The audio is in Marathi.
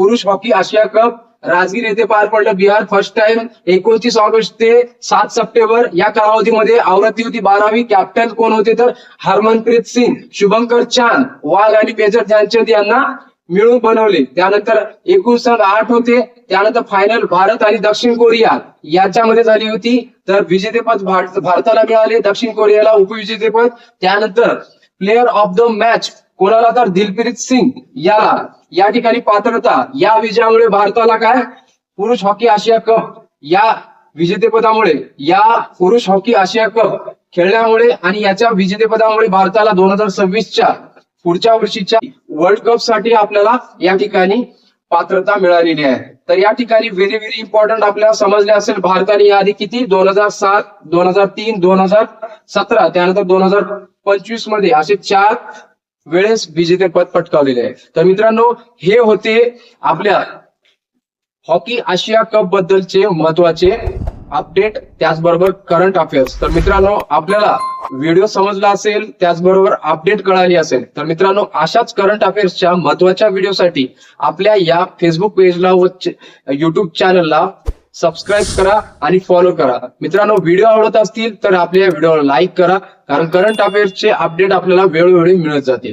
पुरुष हॉकी आशिया कप राजगीर येथे पार पडलं. बिहार फर्स्ट टाइम एकोणतीस ऑगस्ट ते सात सप्टेंबर या कालावधीमध्ये आवृत्ती होती बारावी. कॅप्टन कोण होते तर हरमनप्रीत सिंग शुभंकर चांद वाघ आणि पेजर ध्यानचंद यांना मिळून बनवले. त्यानंतर एकूण संघ आठ होते. त्यानंतर फायनल भारत आणि दक्षिण कोरिया याच्यामध्ये झाली होती. तर विजेतेपद भारताला मिळाले. दक्षिण कोरियाला उपविजेतेपद. त्यानंतर प्लेअर ऑफ द मॅच कोणाला तर दिलप्रीत सिंग याला या ठिकाणी पात्रता या विजयामुळे भारताला काय? पुरुष हॉकी आशिया कप या विजेतेपदामुळे या पुरुष हॉकी आशिया कप खेळल्यामुळे आणि याच्या विजेतेपदामुळे भारताला दोन हजार सव्वीसच्या पुढच्या वर्षीच्या वर्ल्ड कपसाठी आपल्याला या ठिकाणी पात्रता मिळालेली आहे. तर या ठिकाणी व्हेरी व्हेरी इम्पॉर्टंट आपल्याला समजले असेल भारताने याआधी किती? दोन हजार सात दोन हजार तीन दोन हजार सतरा त्यानंतर दोन हजार पंचवीसमध्ये असे चार वेळेस विजेतेपद पटकावलेले आहे. तर मित्रांनो हे होते आपल्या हॉकी आशिया कप बद्दलचे महत्त्वाचे अपडेट त्याचबरोबर करंट अफेअर्स तर मित्रांनो आपल्याला व्हिडिओ समजला असेल त्याचबरोबर अपडेट कळाली असेल. तर मित्रांनो अशाच करंट अफेअर्सच्या महत्त्वाच्या व्हिडिओसाठी आपल्या या फेसबुक पेजला व युट्यूब चॅनलला सबस्क्राईब करा आणि फॉलो करा. मित्रांनो व्हिडिओ आवडत असतील तर आपल्या व्हिडिओला लाईक करा कारण करंट अफेअर्सचे अपडेट आपल्याला वेळोवेळी मिळत जातील.